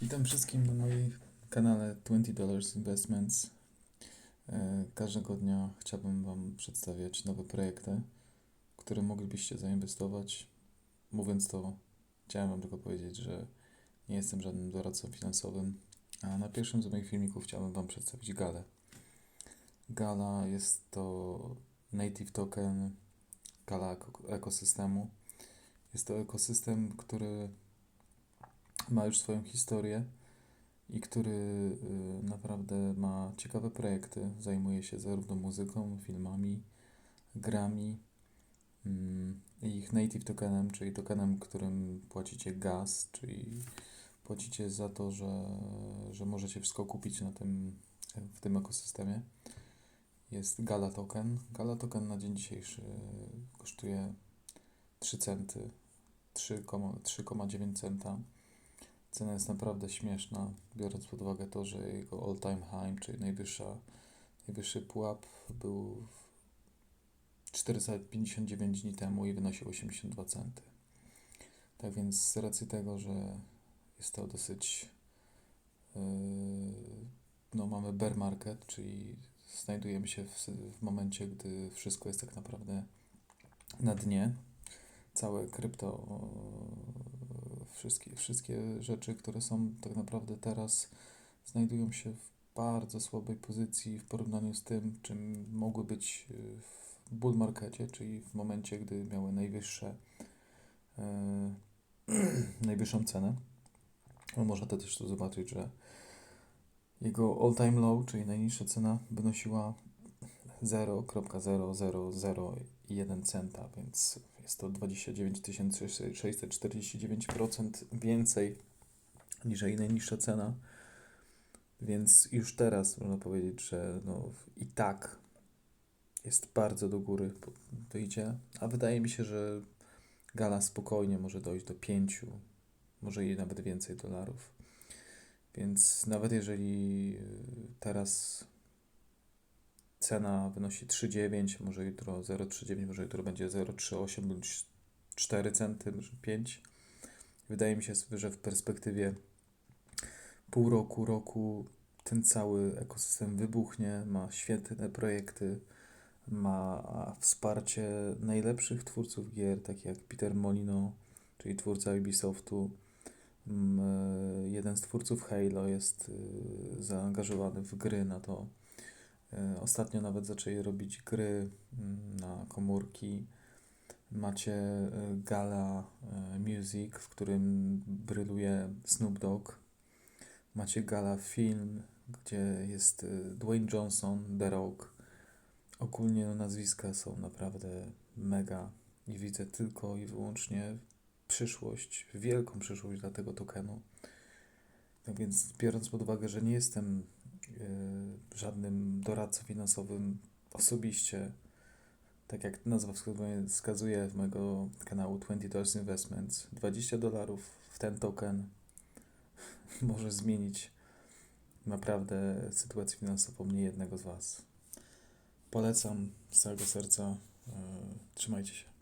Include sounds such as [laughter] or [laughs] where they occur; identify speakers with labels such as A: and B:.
A: Witam wszystkim na moim kanale 20 Dollars Investments. E, Każdego dnia chciałbym Wam przedstawiać nowe projekty, które moglibyście zainwestować. Mówiąc to, chciałem Wam tylko powiedzieć, że nie jestem żadnym doradcą finansowym, a na pierwszym z moich filmików chciałbym Wam przedstawić Galę. Gala jest to native token Gala eko- ekosystemu. Jest to ekosystem, który ma już swoją historię i który y, naprawdę ma ciekawe projekty. Zajmuje się zarówno muzyką, filmami, grami mm, i ich native tokenem, czyli tokenem, którym płacicie gaz, czyli płacicie za to, że, że możecie wszystko kupić na tym, w tym ekosystemie. Jest Gala Token. Gala Token na dzień dzisiejszy kosztuje 3 centy, 3,9 3,9 centa. Cena jest naprawdę śmieszna, biorąc pod uwagę to, że jego all time high, czyli najwyższa, najwyższy pułap był w 459 dni temu i wynosił 82 centy. Tak więc z racji tego, że jest to dosyć yy, no mamy bear market, czyli znajdujemy się w, w momencie, gdy wszystko jest tak naprawdę na dnie. Całe krypto wszystkie, wszystkie rzeczy, które są tak naprawdę teraz, znajdują się w bardzo słabej pozycji w porównaniu z tym, czym mogły być y, w bull markecie, czyli w momencie, gdy miały najwyższe, e, [clears throat] najwyższą cenę. No, można też tu zobaczyć, że jego all-time low, czyli najniższa cena, wynosiła 0,0001 centa, więc jest to 29 649% więcej niż najniższa cena. Więc już teraz można powiedzieć, że no i tak jest bardzo do góry wyjdzie, a wydaje mi się, że gala spokojnie może dojść do 5, może i nawet więcej dolarów. Więc nawet jeżeli teraz cena wynosi 3,9, może jutro 0,39, może jutro będzie 0,38 bądź 4 centy, może 5. Wydaje mi się, że w perspektywie pół roku, roku ten cały ekosystem wybuchnie, ma świetne projekty, ma wsparcie najlepszych twórców gier, takich jak Peter Molino, czyli twórca Ubisoftu. Mm, Jeden z twórców Halo jest y, zaangażowany w gry na to ostatnio nawet zaczęli robić gry mm, na komórki. Macie e, Gala e, Music, w którym bryluje Snoop Dogg. Macie Gala Film, gdzie jest Dwayne Johnson, The Rock. Ogólnie no, nazwiska są naprawdę mega i widzę tylko i wyłącznie przyszłość, wielką przyszłość dla tego tokenu. Tak więc biorąc pod uwagę, że nie jestem żadnym doradcą finansowym osobiście, tak jak nazwa wskazuje w mojego kanału 20 Dollars Investments, 20 dolarów w ten token [laughs] może zmienić naprawdę sytuację finansową niejednego z Was. Polecam z całego serca. Y, trzymajcie się.